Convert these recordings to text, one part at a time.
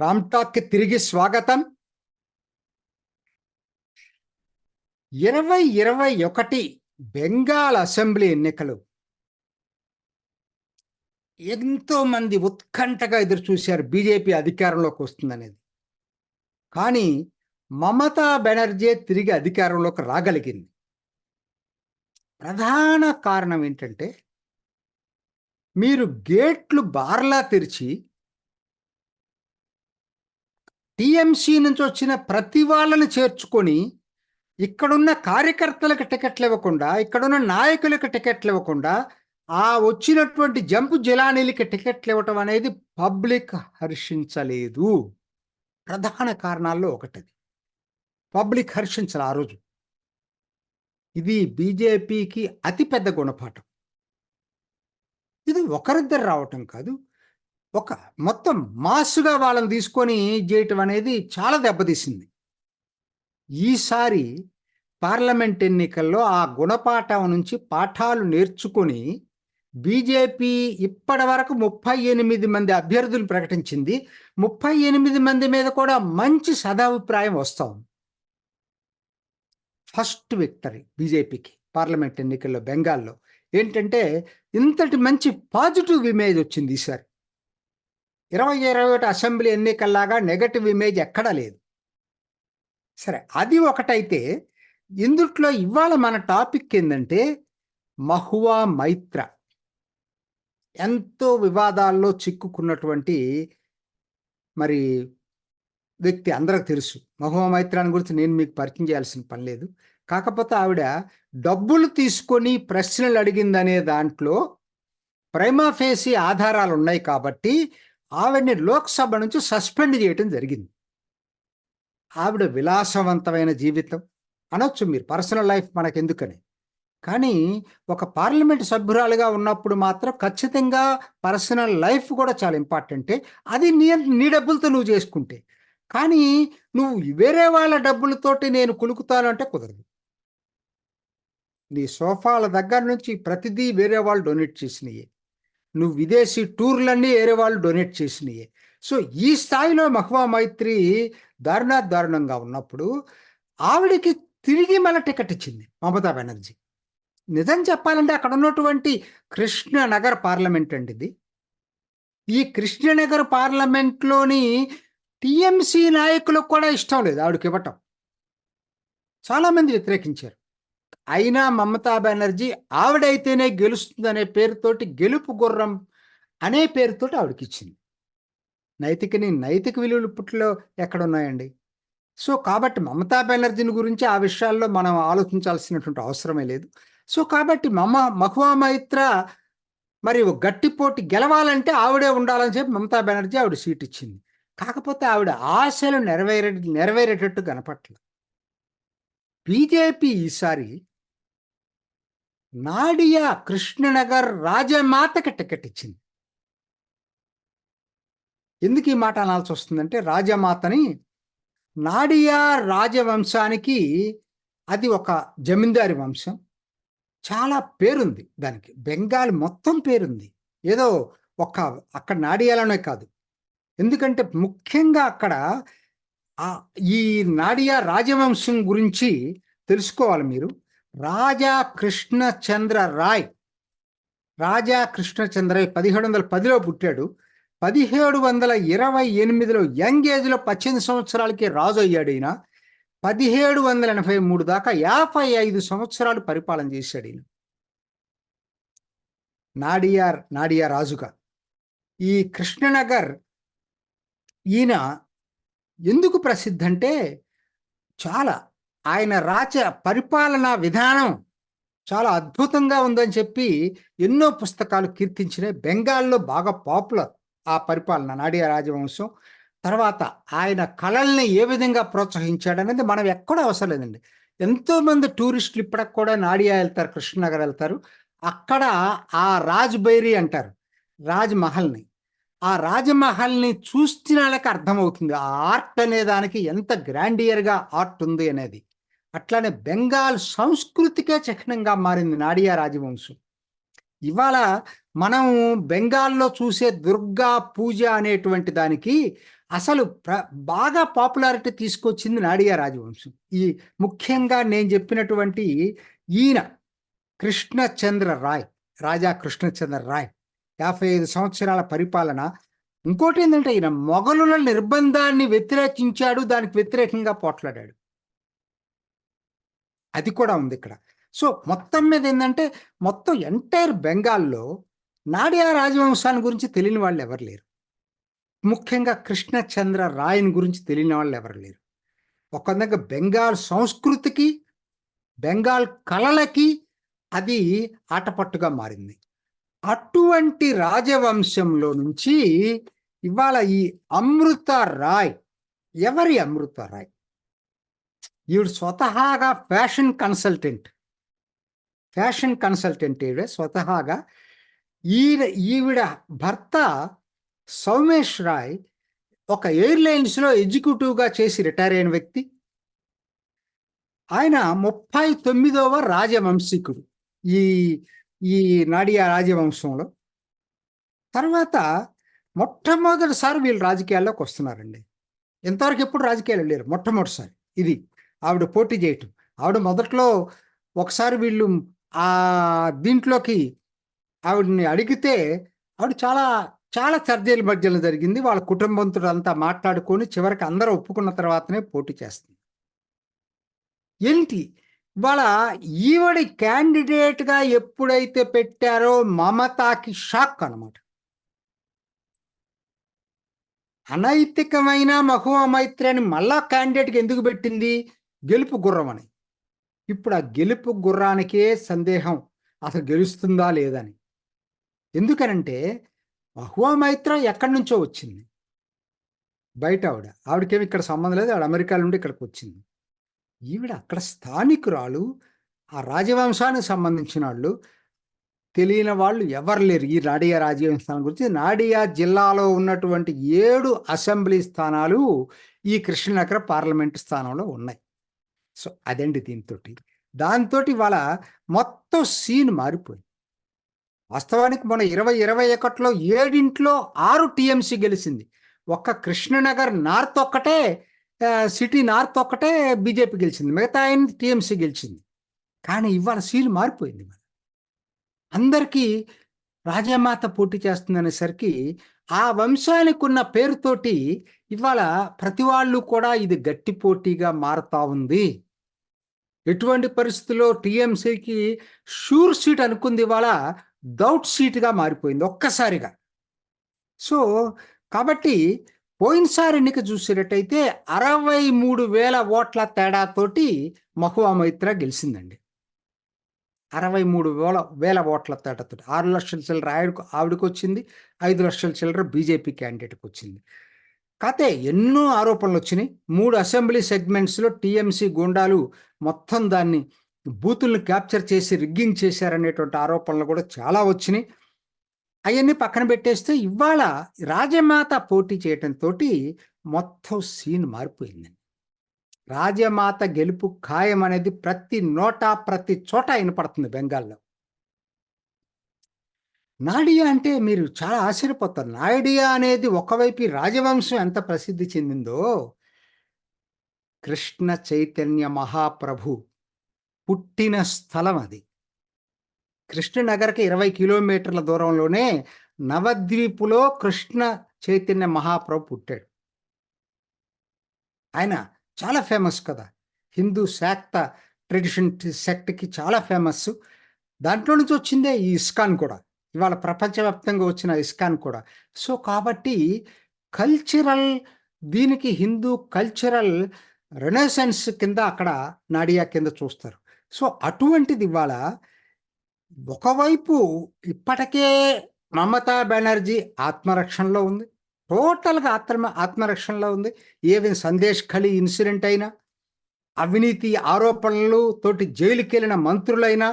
రామ్టాక్కి తిరిగి స్వాగతం. ఇరవై ఇరవై ఒకటి బెంగాల్ అసెంబ్లీ ఎన్నికలు. ఎంతో మంది ఉత్కంఠగా ఎదురు చూశారు బీజేపీ అధికారంలోకి వస్తుందనేది. కానీ మమతా బెనర్జీ తిరిగి అధికారంలోకి రాగలిగింది. ప్రధాన కారణం ఏంటంటే మీరు గేట్లు బార్లా తెరిచి టీఎంసీ నుంచి వచ్చిన ప్రతి వాళ్ళని చేర్చుకొని ఇక్కడున్న కార్యకర్తలకు టికెట్లు ఇవ్వకుండా ఇక్కడున్న నాయకులకు టికెట్లు ఇవ్వకుండా ఆ వచ్చినటువంటి జంపు జిలానీలకి టికెట్లు ఇవ్వటం అనేది పబ్లిక్ హర్షించలేదు. ప్రధాన కారణాల్లో ఒకటిది. పబ్లిక్ హర్షించాలి ఆ రోజు. ఇది బీజేపీకి అతిపెద్ద గుణపాఠం. ఇది ఒకరిద్దరు రావటం కాదు ఒక మొత్తం మాస్గా వాళ్ళని తీసుకొని చేయటం అనేది చాలా దెబ్బతీసింది. ఈసారి పార్లమెంట్ ఎన్నికల్లో ఆ గుణపాఠం నుంచి పాఠాలు నేర్చుకొని బీజేపీ ఇప్పటి వరకు ముప్పై ఎనిమిది మంది అభ్యర్థులు ప్రకటించింది. ముప్పై ఎనిమిది మంది మీద కూడా మంచి సదాభిప్రాయం వస్తాం. ఫస్ట్ విక్టరీ బీజేపీకి పార్లమెంట్ ఎన్నికల్లో బెంగాల్లో. ఏంటంటే ఇంతటి మంచి పాజిటివ్ ఇమేజ్ వచ్చింది ఈసారి. ఇరవై ఇరవై ఒకటి అసెంబ్లీ ఎన్నికల్లాగా నెగటివ్ ఇమేజ్ ఎక్కడా లేదు. సరే అది ఒకటైతే ఇందుట్లో ఇవాళ మన టాపిక్ ఏంటంటే మహువా మైత్ర. ఎంతో వివాదాల్లో చిక్కుకున్నటువంటి మరి వ్యక్తి అందరికి తెలుసు. మహువా మైత్రాని గురించి నేను మీకు పరిచయం చేయాల్సిన పని లేదు. కాకపోతే ఆవిడ డబ్బులు తీసుకొని ప్రశ్నలు అడిగిందనే దాంట్లో ప్రైమాఫేసి ఆధారాలు ఉన్నాయి కాబట్టి ఆవిడని లోక్సభ నుంచి సస్పెండ్ చేయటం జరిగింది. ఆవిడ విలాసవంతమైన జీవితం. అనొచ్చు మీరు పర్సనల్ లైఫ్ మనకెందుకని. కానీ ఒక పార్లమెంట్ సభ్యురాలుగా ఉన్నప్పుడు మాత్రం ఖచ్చితంగా పర్సనల్ లైఫ్ కూడా చాలా ఇంపార్టెంటే. అది నీ నీ డబ్బులతో నువ్వు చేసుకుంటే. కానీ నువ్వు వేరే వాళ్ళ డబ్బులతోటి నేను కులుకుతాను అంటే కుదరదు. నీ సోఫాల దగ్గర నుంచి ప్రతిదీ వేరే వాళ్ళు డొనేట్ చేసినాయి. నువ్వు విదేశీ టూర్లన్నీ వేరే వాళ్ళు డొనేట్ చేసినాయి. సో ఈ స్థాయిలో మహ్వా మైత్రి దారుణా దారుణంగా ఉన్నప్పుడు ఆవిడకి తిరిగి మళ్ళీ టికెట్ ఇచ్చింది మమతా బెనర్జీ. నిజం చెప్పాలంటే అక్కడ ఉన్నటువంటి కృష్ణనగర్ పార్లమెంట్ అండి ఇది ఈ కృష్ణనగర్ పార్లమెంట్లోని టిఎంసి నాయకులకు కూడా ఇష్టం లేదు ఆవిడకి ఇవ్వటం. చాలామంది వ్యతిరేకించారు. అయినా మమతా బెనర్జీ ఆవిడైతేనే గెలుస్తుందనే పేరుతోటి గెలుపు గుర్రం అనే పేరుతోటి ఆవిడకి ఇచ్చింది నైతికని నైతిక విలువలు ఇప్పట్లో ఎక్కడున్నాయండి? సో కాబట్టి మమతా బెనర్జీని గురించి ఆ విషయాల్లో మనం ఆలోచించాల్సినటువంటి అవసరమే లేదు. సో కాబట్టి మమ మహువా మైత్ర మరి గట్టిపోటీ గెలవాలంటే ఆవిడే ఉండాలని చెప్పి మమతా బెనర్జీ ఆవిడ సీట్ ఇచ్చింది. కాకపోతే ఆవిడ ఆశలు నెరవేరే నెరవేరేటట్టు కనపట్ల. బీజేపీ ఈసారి నాడియా కృష్ణనగర్ రాజమాతకి టికెట్ ఇచ్చింది. ఎందుకు ఈ మాట అనాల్సి వస్తుందంటే రాజమాతని నాడియా రాజవంశానికి అది ఒక జమీందారి వంశం. చాలా పేరుంది దానికి. బెంగాల్ మొత్తం పేరుంది. ఏదో ఒక అక్కడ నాడియాలోనే కాదు. ఎందుకంటే ముఖ్యంగా అక్కడ ఈ నాడియా రాజవంశం గురించి తెలుసుకోవాలి మీరు. రాజా కృష్ణచంద్ర రాయ్. రాజా కృష్ణచంద్ర రాయ్ పదిహేడు వందల పదిలో పుట్టాడు. పదిహేడు వందల ఇరవై ఎనిమిదిలో యంగ్ ఏజ్లో పద్దెనిమిది సంవత్సరాలకి రాజు అయ్యాడు ఈయన. పదిహేడు వందల ఎనభై మూడు దాకా యాభై ఐదు సంవత్సరాలు పరిపాలన చేశాడు ఈయన. నాడియార్ నాడియా రాజుగా. ఈ కృష్ణనగర్ ఈయన ఎందుకు ప్రసిద్ధి అంటే చాలా ఆయన రాచ పరిపాలనా విధానం చాలా అద్భుతంగా ఉందని చెప్పి ఎన్నో పుస్తకాలు కీర్తించిన బెంగాల్లో బాగా పాపులర్ ఆ పరిపాలన నాడియా రాజవంశం. తర్వాత ఆయన కళల్ని ఏ విధంగా ప్రోత్సహించాడనేది మనం ఎక్కడ అవసరం లేదండి. ఎంతోమంది టూరిస్టులు ఇప్పటికి కూడా నాడియా వెళ్తారు కృష్ణనగర్ వెళ్తారు. అక్కడ ఆ రాజ్ బైరీ అంటారు రాజ్మహల్ని. ఆ రాజమహల్ని చూసిన వాళ్ళకి అర్థమవుతుంది ఆ ఆర్ట్ అనే దానికి ఎంత గ్రాండియర్గా ఆర్ట్ ఉంది అనేది. అట్లానే బెంగాల్ సంస్కృతికే చిహ్నంగా మారింది నాడియా రాజవంశం. ఇవాళ మనం బెంగాల్లో చూసే దుర్గా పూజ అనేటువంటి దానికి అసలు ప్ర బాగా పాపులారిటీ తీసుకొచ్చింది నాడియా రాజవంశం. ఈ ముఖ్యంగా నేను చెప్పినటువంటి ఈయన కృష్ణచంద్ర రాయ్ రాజా కృష్ణచంద్ర రాయ్ యాభై ఐదు సంవత్సరాల పరిపాలన. ఇంకోటి ఏంటంటే ఈయన మొఘలుల నిర్బంధాన్ని వ్యతిరేకించాడు దానికి వ్యతిరేకంగా పోట్లాడాడు. అది కూడా ఉంది ఇక్కడ. సో మొత్తం మీద ఏంటంటే మొత్తం ఎంటైర్ బెంగాల్లో నాడియా రాజవంశాన్ని గురించి తెలియని వాళ్ళు ఎవరు లేరు. ముఖ్యంగా కృష్ణచంద్ర రాయన్ గురించి తెలియని వాళ్ళు ఎవరు లేరు. ఒక దగ్గర బెంగాల్ సంస్కృతికి బెంగాల్ కళలకి అది ఆటపట్టుగా మారింది. అటువంటి రాజవంశంలో నుంచి ఇవాళ ఈ అమృత రాయ్ ఎవరి అమృత రాయ్? ఈవిడ స్వతహాగా ఫ్యాషన్ కన్సల్టెంట్. ఫ్యాషన్ కన్సల్టెంట్ ఈవిడ స్వతహాగా. ఈవిడ ఈవిడ భర్త సౌమేష్ రాయ్ ఒక ఎయిర్లైన్స్లో ఎగ్జిక్యూటివ్గా చేసి రిటైర్ అయిన వ్యక్తి. ఆయన ముప్పై తొమ్మిదవ రాజవంశీకుడు ఈ ఈ నాడియా రాజవంశంలో. తర్వాత మొట్టమొదటిసారి వీళ్ళు రాజకీయాల్లోకి వస్తున్నారండి. ఇంతవరకు ఎప్పుడు రాజకీయాలు లేరు మొట్టమొదటిసారి ఇది. ఆవిడ పోటీ చేయటం. ఆవిడ మొదట్లో ఒకసారి వీళ్ళు ఆ దీంట్లోకి ఆవిడని అడిగితే ఆవిడ చాలా చాలా చర్చల మధ్యలో జరిగింది. వాళ్ళ కుటుంబంతో అంతా మాట్లాడుకొని చివరికి అందరూ ఒప్పుకున్న తర్వాతనే పోటీ చేస్తుంది. ఏంటి? ఇవాళ ఈవిడ క్యాండిడేట్గా ఎప్పుడైతే పెట్టారో మమతాకి షాక్ అనమాట అనైతికమైన మహువా మైత్రి అని మళ్ళా క్యాండిడేట్కి ఎందుకు పెట్టింది? గెలుపు గుర్రం అని. ఇప్పుడు ఆ గెలుపు గుర్రానికే సందేహం అసలు గెలుస్తుందా లేదని. ఎందుకనంటే మహువామైత్ర ఎక్కడి నుంచో వచ్చింది. బయట ఆవిడ ఆవిడకేమి ఇక్కడ సంబంధం లేదు ఆవిడ అమెరికా నుండి ఇక్కడికి వచ్చింది. ఈవిడ అక్కడ స్థానికురాలు ఆ రాజవంశానికి సంబంధించిన వాళ్ళు తెలియని వాళ్ళు ఎవరు లేరు. ఈ నాడియా రాజవంశాన్ని గురించి నాడియా జిల్లాలో ఉన్నటువంటి ఏడు అసెంబ్లీ స్థానాలు ఈ కృష్ణనగర పార్లమెంట్ స్థానంలో ఉన్నాయి. సో అదండి దీంతో దాంతో వాళ్ళ మొత్తం సీన్ మారిపోయింది. వాస్తవానికి మన ఇరవై ఇరవై ఒకటిలో ఏడింట్లో ఆరు టీఎంసీ గెలిచింది. ఒక్క కృష్ణనగర్ నార్త్ ఒక్కటే సిటీ నార్త్ ఒక్కటే బీజేపీ గెలిచింది. మిగతా ఆయన టీఎంసీ గెలిచింది. కానీ ఇవాళ సీన్ మారిపోయింది మన అందరికీ రాజమాత పోటీ చేస్తుందనేసరికి ఆ వంశానికి ఉన్న పేరుతోటి ఇవాళ ప్రతి వాళ్ళు కూడా ఇది గట్టి పోటీగా మారుతా ఉంది. ఎటువంటి పరిస్థితుల్లో టీఎంసీకి షూర్ సీట్ అనుకుంది ఇవాళ డౌట్ సీట్గా మారిపోయింది ఒక్కసారిగా. సో కాబట్టి పోయినసారి ఎన్నిక చూసేటట్టయితే అరవై మూడు వేల ఓట్ల తేడాతోటి మహువా మైత్ర గెలిచిందండి అరవై మూడు వేల వేల ఓట్ల తేడాతో ఆరు లక్షల చిల్లర ఆవిడకు ఆవిడకి వచ్చింది ఐదు లక్షల చిల్లర బీజేపీ క్యాండిడేట్కి వచ్చింది కాతే ఎన్నో ఆరోపణలు వచ్చినాయి. మూడు అసెంబ్లీ సెగ్మెంట్స్లో టీఎంసీ గుండాలు మొత్తం దాన్ని బూతుల్ని క్యాప్చర్ చేసి రిగ్గింగ్ చేశారనేటువంటి ఆరోపణలు కూడా చాలా వచ్చినాయి. అవన్నీ పక్కన పెట్టేస్తే ఇవాళ రాజమాత పోటీ చేయటంతో మొత్తం సీన్ మారిపోయిందండి రాజమాత గెలుపు ఖాయం అనేది ప్రతి నోట ప్రతి చోట వినపడుతుంది బెంగాల్లో. నాడియా అంటే మీరు చాలా ఆశ్చర్యపోతారు. నాయుడియా అనేది ఒకవైపు రాజవంశం ఎంత ప్రసిద్ధి చెందిందో కృష్ణ చైతన్య మహాప్రభు పుట్టిన స్థలం అది. కృష్ణనగర్కి ఇరవై కిలోమీటర్ల దూరంలోనే నవద్వీపులో కృష్ణ చైతన్య మహాప్రభు పుట్టాడు. ఆయన చాలా ఫేమస్ కదా. హిందూ శాక్త ట్రెడిషన్ సెక్ట్కి చాలా ఫేమస్ దాంట్లో నుంచి వచ్చిందే ఈ ఇస్కాన్ కూడా. ఇవాళ ప్రపంచవ్యాప్తంగా వచ్చిన ఇస్కాన్ కూడా. సో కాబట్టి కల్చరల్ దీనికి హిందూ కల్చరల్ రెనెసెన్స్ కింద అక్కడ నాడియా కింద చూస్తారు. సో అటువంటిది ఇవాళ ఒకవైపు ఇప్పటికే మమతా బెనర్జీ ఆత్మరక్షణలో ఉంది. టోటల్గా ఆత్మ ఆత్మరక్షణలో ఉంది. ఏవి సందేశ్ ఖలీ ఇన్సిడెంట్ అయినా అవినీతి ఆరోపణలు తోటి జైలుకి వెళ్ళిన మంత్రులైనా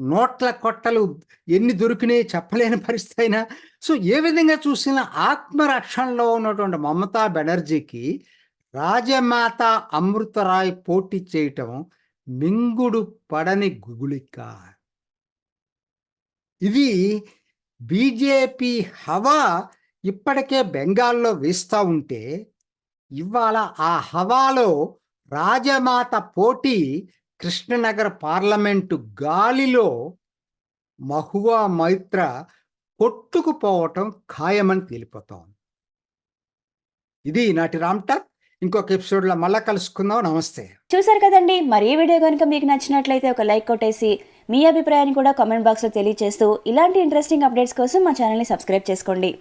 నోట్ల కొట్టలు ఎన్ని దొరికినాయి చెప్పలేని పరిస్థితి అయినా. సో ఏ విధంగా చూసినా ఆత్మరక్షణలో ఉన్నటువంటి మమతా బెనర్జీకి రాజమాత అమృతరాయ్ పోటీ చేయటం మింగుడు పడని గుగుళిక ఇది బీజేపీ హవా ఇప్పటికే బెంగాల్లో వేస్తూ ఉంటే ఇవాళ ఆ హవాలో రాజమాత పోటీ కృష్ణనగర్ పార్లమెంటు గాలిలో మహువా మైత్ర కొట్టుకుపోవటం ఖాయమని తేలిపోతాం ఇది నాటి రామ్టాక్ ఇంకొక ఎపిసోడ్లో మళ్ళా కలుసుకుందాం. నమస్తే. చూసారు కదండి. మరి ఈ వీడియో కనుక మీకు నచ్చినట్లయితే ఒక లైక్ కొట్టేసి మీ అభిప్రాయాన్ని కూడా కామెంట్ బాక్స్లో తెలియజేస్తూ ఇలాంటి ఇంట్రెస్టింగ్ అప్డేట్స్ కోసం మా ఛానల్ని సబ్స్క్రైబ్ చేసుకోండి.